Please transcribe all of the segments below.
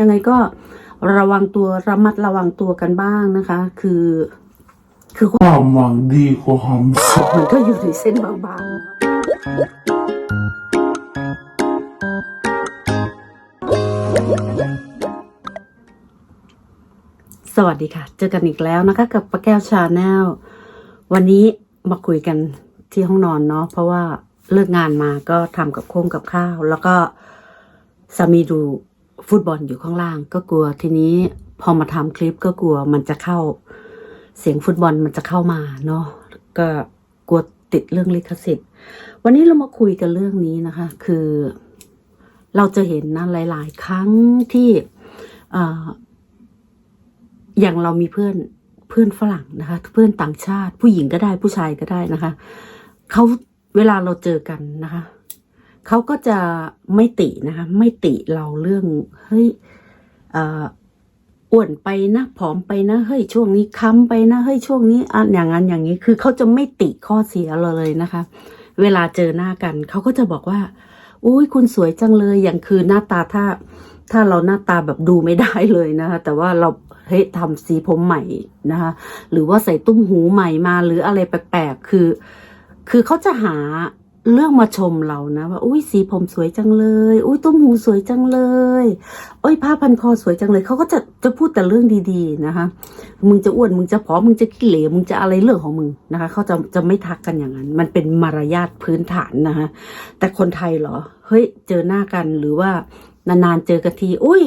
ยังไงก็ระวังตัวระมัดระวังตัวกันบ้างนะคะ คือ คือความหวังดีความสุขมันก็อยู่ในเส้นบางๆ สวัสดีค่ะ เจอกันอีกแล้วนะคะ กับป้าแก้วชาแนลวันนี้มาคุยกันที่ห้องนอนเนาะเพราะว่าเลิกงานมาก็ทำกับโค้งกับข้าว แล้วก็สามีดู ฟุตบอลอยู่ข้างล่าง ก็กลัวทีนี้พอมาทำคลิปก็กลัวมันจะเข้า เสียงฟุตบอลมันจะเข้ามาเนาะก็กลัวติดเรื่องลิขสิทธิ์ วันนี้เรามาคุยกันเรื่องนี้นะคะ คือเราจะเห็นนะหลาย ๆ ครั้งที่ออย่างเรามีเพื่อนเพื่อนฝรั่งนะคะ เพื่อนต่างชาติ ผู้หญิงก็ได้ผู้ชายก็ได้นะคะเขาเวลาเราเจอกันนะคะ เขาก็จะไม่ตินะคะ ไม่ติเราเรื่องเฮ้ยอ่ออ้วนไปนะผอมไปนะเฮ้ยช่วงนี้ค้ำไปนะเฮ้ยช่วงนี้อะอย่างนั้นอย่างนี้คือเขาจะไม่ติข้อเสียเราเลยนะคะ เวลาเจอหน้ากันเขาก็จะบอกว่าอุ้ยคุณสวยจังเลยอย่างคือหน้าตาถ้า ถ้าเราหน้าตาแบบดูไม่ได้เลยนะคะ แต่ว่าเราเฮ้ยทำสีผมใหม่นะคะ หรือว่าใส่ตุ้มหูใหม่มาหรืออะไรแปลกๆคือ คือเขาจะหา เรื่องมาชมเรานะว่าอุ้ยสีผมสวยจังเลย อุ้ยตุ้มหูสวยจังเลยโอ้ยผ้าพันคอสวยจังเลยเขาก็จะจะพูดแต่เรื่องดีๆนะคะ มึงจะอ้วนมึงจะผอมมึงจะขี้เหร่มึงจะอะไรเรื่องของมึงนะคะเขาจะจะไม่ทักกันอย่างนั้น มันเป็นมารยาทพื้นฐานนะคะแต่คนไทยเหรอเฮ้ยเจอหน้ากันหรือว่านานๆเจอกันทีอุ้ย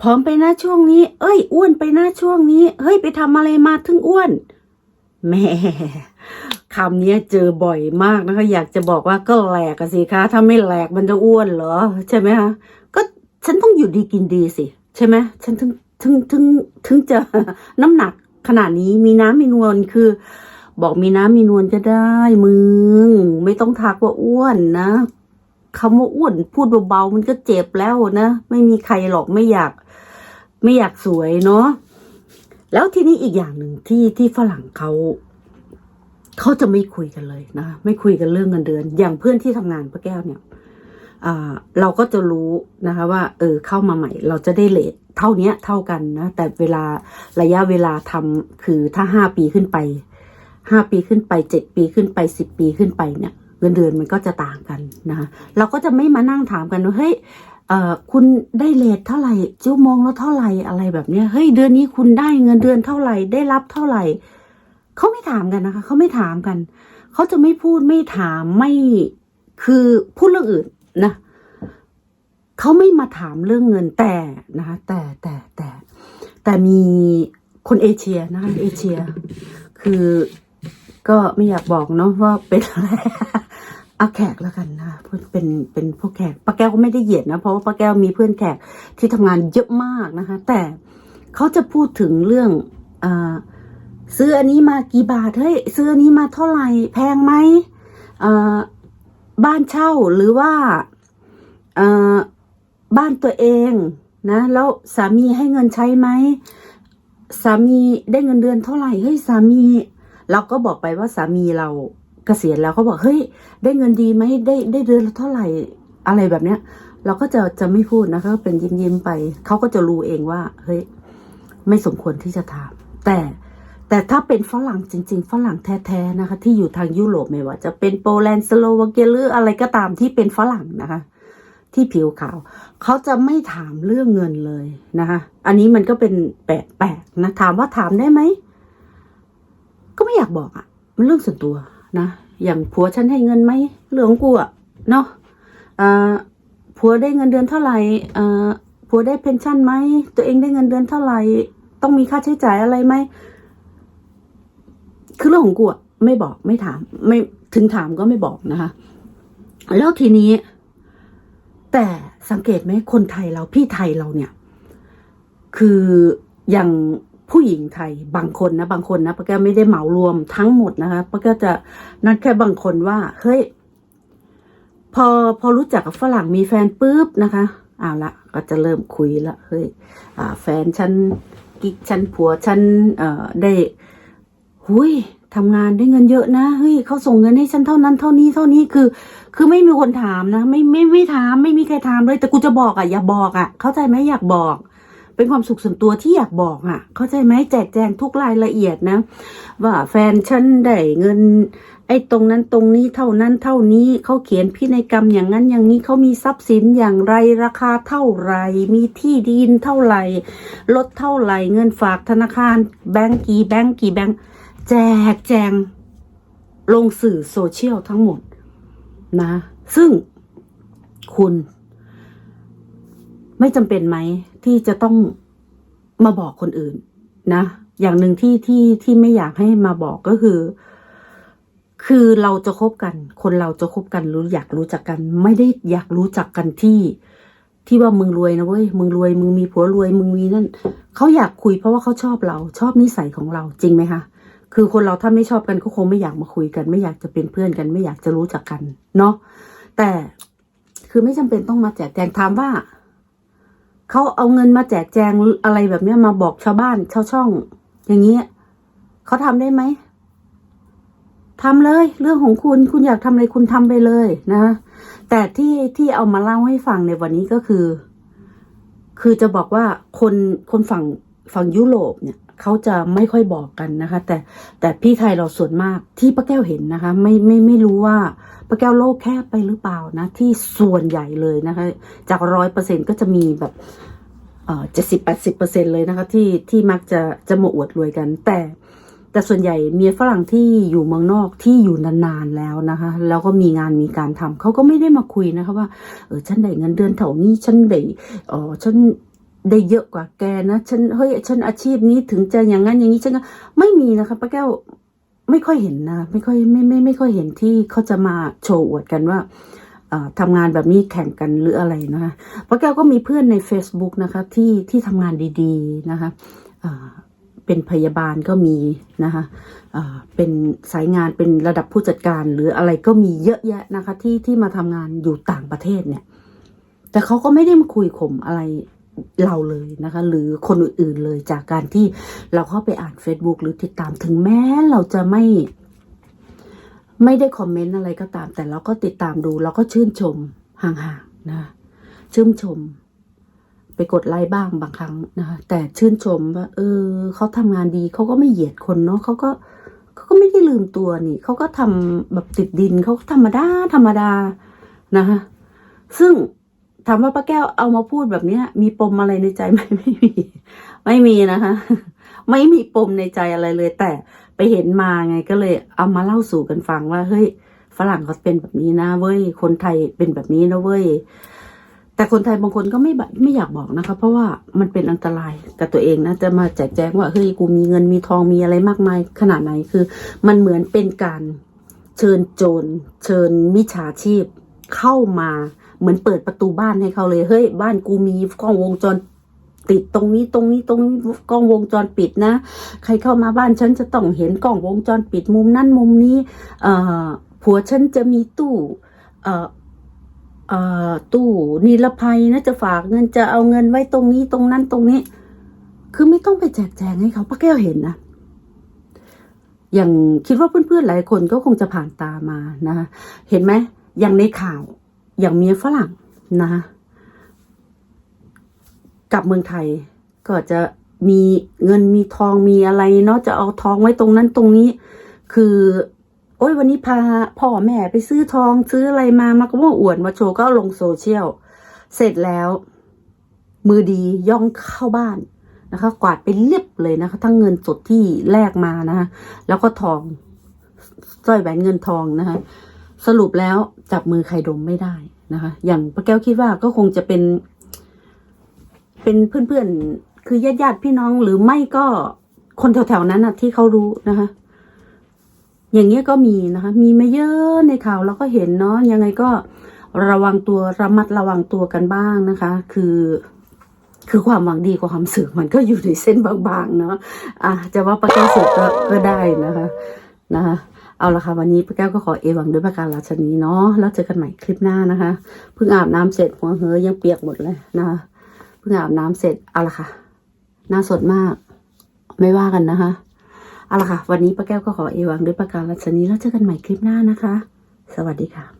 ผอมไปนะช่วงนี้ เอ้ย อ้วนไปนะช่วงนี้ เฮ้ยไปทำอะไรมาถึงอ้วนแม่ คำนี้เจอบ่อยมากนะคะ อยากจะบอกว่าก็แหลกสิคะถ้าไม่แหลกมันจะอ้วนเหรอ ใช่ไหมคะก็ฉันต้องอยู่ดีกินดีสิ ใช่ไหมฉันถึงถึงถึงถึงจะน้ำหนักขนาดนี้มีน้ำมีนวลคือ บอกมีน้ำมีนวลจะได้มึง ไม่ต้องทักว่าอ้วนนะคำว่าอ้วนพูดเบาๆมันก็เจ็บแล้วนะ ไม่มีใครหรอกไม่อยาก ไม่อยากสวยเนาะแล้วทีนี้อีกอย่างหนึ่งที่ที่ฝรั่งเขา เขาจะไม่คุยกันเลยนะ ไม่คุยกันเรื่องเงินเดือน อย่างเพื่อนที่ทำงานป้าแก้วเนี่ยเราก็จะรู้นะคะว่า เออเข้ามาใหม่ เราจะได้เลทเท่านี้เท่ากันนะแต่เวลาระยะเวลาทำคือถ้าห้าปีขึ้นไปห้าปีขึ้นไปเจ็ดปีขึ้นไปสิบปีขึ้นไปเนี่ยเงินเดือนมันก็จะต่างกันนะคะเราก็จะไม่มานั่งถามกันว่าเฮ้ยคุณได้เลทเท่าไหร่ชั่วโมงละเท่าไหร่อะไรแบบเนี้ยเฮ้ยเดือนนี้คุณได้เงินเดือนเท่าไหร่ได้รับเท่าไหร่ เขาไม่ถามกันนะคะเขาไม่ถามกัน เขาจะไม่พูดไม่ถามไม่คือพูดเรื่องอื่นนะเขาไม่มาถามเรื่องเงินแต่นะคะแต่แต่แต่แต่มีคนเอเชียนะคะเอเชีย คือก็ไม่อยากบอกเนาะว่าเป็นอะไรเอาแขกแล้วกันนะพูดเป็นเป็นพวกแขกป้าแก้วก็ไม่ได้เหยียดนะเพราะว่าป้าแก้วมีเพื่อนแขกที่ทำงานเยอะมากนะคะ แต่เขาจะพูดถึงเรื่องอ่า ซื้ออันนี้มากี่บาทเฮ้ยซื้ออันนี้มาเท่าไหร่แพงไหมบ้านเช่าหรือว่าบ้านตัวเองนะ แล้วสามีให้เงินใช้ไหมสามีได้เงินเดือนเท่าไหร่เฮ้ยสามี เราก็บอกไปว่าสามีเราเกษียณแล้วเขาบอกเฮ้ย ได้เงินดีไหมได้ได้เดือนเท่าไหร่อะไรแบบเนี้ย เราก็จะจะไม่พูดนะคะเป็นยิ้มยิ้มไปเขาก็จะรู้เองว่า เฮ้ย ไม่สมควรที่จะถามแต่ แต่ถ้าเป็นฝรั่งจริง ๆ ฝรั่งแท้ๆนะคะ ที่อยู่ทางยุโรปไม่ว่าจะเป็นโปแลนด์สโลวาเกียหรืออะไรก็ตามที่เป็นฝรั่งนะคะ ที่ผิวขาว เขาจะไม่ถามเรื่องเงินเลยนะคะ อันนี้มันก็เป็นแปลกๆนะถามว่าถามได้ไหมก็ไม่อยากบอกอะ่ะ มันเรื่องส่วนตัวนะอย่างผัวฉันให้เงินไหมเรื่องของกูอะเนาะผัวได้เงินเดือนเท่าไหร่ผัวได้เพนชั่นไหมตัวเองได้เงินเดือนเท่าไหร่ต้องมีค่าใช้จ่ายอะไรไหม คือเรื่องของกูอะไม่บอกไม่ถาม ไม่ถึงถามก็ไม่บอกนะคะ แล้วทีนี้ แต่สังเกตไหมคนไทยเราพี่ไทยเราเนี่ย คืออย่างผู้หญิงไทยบางคนนะบางคนนะป้าแก้วไม่ได้เหมารวมทั้งหมดนะคะป้าแก้วจะนั่นแค่บางคนว่า เฮ้ย พอพอรู้จักกับฝรั่งมีแฟนปุ๊บนะคะเอาละก็จะเริ่มคุยละเฮ้ยแฟนฉันกิ๊กฉันผัวฉันเอ่อได้ หุยทำงานได้เงินเยอะนะเฮ้ยเขาส่งเงินให้ฉันเท่านั้นเท่านี้เท่านี้คือ คือไม่มีคนถามนะ ไม่ไม่ไม่ถามไม่มีใครถามเลยแต่กูจะบอกอะอย่าบอกอะ เข้าใจไหมอยากบอก เป็นความสุขส่วนตัวที่อยากบอกอะ เข้าใจไหมแจกแจงทุกรายละเอียดนะ ว่าแฟนฉันได้เงิน ไอ้ตรงนั้นตรงนี้เท่านั้นเท่านี้เขาเขียนพินัยกรรมอย่างนั้นอย่างนี้เขามีทรัพย์สินอย่างไรราคาเท่าไหรมีที่ดินเท่าไหร่รถเท่าไหร่เงินฝากธนาคารแบงก์กี่แบงก์กี่แบงก์ แจกแจง ลงสื่อโซเชียลทั้งหมดนะ ซึ่งคุณ ไม่จำเป็นไหม ที่จะต้องมาบอกคนอื่นนะ อย่างหนึ่งที่ที่ที่ไม่อยากให้มาบอกก็คือ คือเราจะคบกัน คนเราจะคบกันรู้อยากรู้จักกัน ไม่ได้อยากรู้จักกันที่ที่ว่ามึงรวยนะเว้ย มึงรวย มึงมีผัวรวย มึงมีนั่น เขาอยากคุยเพราะว่าเขาชอบเรา ชอบนิสัยของเราจริงไหมคะ คือคนเราถ้าไม่ชอบกันก็คงไม่อยากมาคุยกัน ไม่อยากจะเป็นเพื่อนกัน ไม่อยากจะรู้จักกัน เนาะแต่คือไม่จำเป็นต้องมาแจกแจงถามว่าเขาเอาเงินมาแจกแจงอะไรแบบเนี้ยมาบอกชาวบ้านชาวช่อง อย่างเงี้ยเขาทำได้ไหมทำเลย เรื่องของคุณคุณอยากทำอะไรคุณทำไปเลยนะ แต่ที่ที่เอามาเล่าให้ฟังในวันนี้ก็คือ คือจะบอกว่าคนคนฝั่งฝั่งยุโรปเนี่ย เขาจะไม่ค่อยบอกกันนะคะ แต่แต่พี่ไทยเราส่วนมากที่ป้าแก้วเห็นนะคะ ไม่ไม่ไม่รู้ว่าป้าแก้วโลกแคบไปหรือเปล่านะ ที่ส่วนใหญ่เลยนะคะ จากร้อยเปอร์เซ็นก็จะมีแบบเออเจ็ดสิบแปดสิบเปอร์เซ็นเลยนะคะที่ที่มักจะจะมาอวดรวยกัน แต่แต่ส่วนใหญ่เมียฝรั่งที่อยู่เมืองนอกที่อยู่นานๆแล้วนะคะ แล้วก็มีงานมีการทำเขาก็ไม่ได้มาคุยนะคะว่าเออฉันได้เงินเดือนเท่านี้ฉันได้เออฉัน ได้เยอะกว่าแกนะฉันเฮ้ยฉันอาชีพนี้ถึงจะอย่างนั้นอย่างนี้ฉันก็ไม่มีนะคะป้าแก้วไม่ค่อยเห็นนะ ไม่ค่อยไม่ไม่ไม่ค่อยเห็นที่เขาจะมาโชว์อวดกันว่าเอ่อทำงานแบบนี้แข่งกันหรืออะไรนะคะป้าแก้วก็มีเพื่อนใน Facebook นะคะ ที่ที่ทำงานดีๆนะคะเป็นพยาบาลก็มีนะคะเป็นสายงานเป็นระดับผู้จัดการหรืออะไรก็มีเยอะแยะนะคะ ที่ที่มาทำงานอยู่ต่างประเทศเนี่ย แต่เขาก็ไม่ได้มาคุยข่มอะไร เราเลยนะคะ หรือคนอื่นๆเลยจากการที่เราเข้าไปอ่าน Facebook หรือติดตามถึงแม้เราจะไม่ไม่ได้คอมเมนต์อะไรก็ตาม แต่เราก็ติดตามดู เราก็ชื่นชมห่างๆนะ ชื่นชม ไปกดไลค์บ้างบางครั้งนะคะแต่ชื่นชมว่า เออเขาทำงานดีเขาก็ไม่เหยียดคนเนาะเขาก็เขาก็ไม่ได้ลืมตัวนี่เขาก็ทำแบบติดดินเขาก็ธรรมดาธรรมดานะคะซึ่ง ถามว่าป้าแก้วเอามาพูดแบบเนี้ย มีปมอะไรในใจไหมไม่มี ไม่มีนะคะ ไม่มีปมในใจอะไรเลย แต่ไปเห็นมาไงก็เลย เอามาเล่าสู่กันฟังว่าเฮ้ยฝรั่งเขาเป็นแบบนี้นะเว้ยคนไทยเป็นแบบนี้นะเว้ยแต่คนไทยบางคนก็ไม่ไม่อยากบอกนะคะ เพราะว่ามันเป็นอันตรายกับตัวเองนะจะมาแจกแจงว่าเฮ้ยกูมีเงินมีทองมีอะไรมากมายขนาดไหนคือ มันเหมือนเป็นการเชิญโจรเชิญมิจฉาชีพเข้ามา เหมือนเปิดประตูบ้านให้เขาเลย เฮ้ย บ้านกูมีกล้องวงจรติดตรงนี้ตรงนี้ตรงนี้กล้องวงจรปิดนะ ใครเข้ามาบ้านฉันจะต้องเห็นกล้องวงจรปิดมุมนั้นมุมนี้ เอ่อผัวฉันจะมีตู้เอ่อเอ่อตู้นิรภัยนะจะฝากเงินจะเอาเงินไว้ตรงนี้ตรงนั้นตรงนี้ คือไม่ต้องไปแจกแจงให้เขาป้าแก้วเห็นนะอย่างคิดว่าเพื่อนๆหลายคนก็คงจะผ่านตามานะคะเห็นไหมอย่างในข่าว อย่างเมียฝรั่งนะคะกลับเมืองไทยก็จะมีเงินมีทองมีอะไรเนาะจะเอาทองไว้ตรงนั้นตรงนี้ คือ โอ้ยวันนี้พาพ่อแม่ไปซื้อทองซื้ออะไรมามาก็ว่าอวดมาโชว์ก็ลงโซเชียลเสร็จแล้ว มือดีย่องเข้าบ้านนะคะ กวาดไปเรียบเลยนะคะ ทั้งเงินสดที่แลกมานะคะแล้วก็ทองสร้อยแหวนเงินทองนะคะ สรุปแล้วจับมือใครดมไม่ได้นะคะ อย่างป้าแก้วคิดว่าก็คงจะเป็น เป็นเพื่อนๆ คือญาติญาติพี่น้องหรือไม่ก็คนแถวๆนั้นนะที่เขารู้นะคะ อย่างเงี้ยก็มีนะคะ มีมาเยอะในข่าวเราก็เห็นเนาะยังไงก็ระวังตัวระมัดระวังตัวกันบ้างนะคะ คือ คือความหวังดีกับความสึกมันก็อยู่ในเส้นบางๆเนาะอะจะว่าปะก้วสึกก็ก็ได้นะคะ นะคะ เอาละค่ะวันนี้ป้าแก้วก็ขอเอวังด้วยประการราชนีเนาะแล้วเจอกันใหม่คลิปหน้านะคะเพิ่งอาบน้ำเสร็จหัวเหอยังเปียกหมดเลยนะคะเพิ่งอาบน้ำเสร็จเอาละค่ะหน้าสดมาก ไม่ว่ากันนะคะเอาละค่ะ วันนี้ป้าแก้วก็ขอเอวังด้วยประการราชนีแล้วเจอกันใหม่คลิปหน้านะคะ สวัสดีค่ะ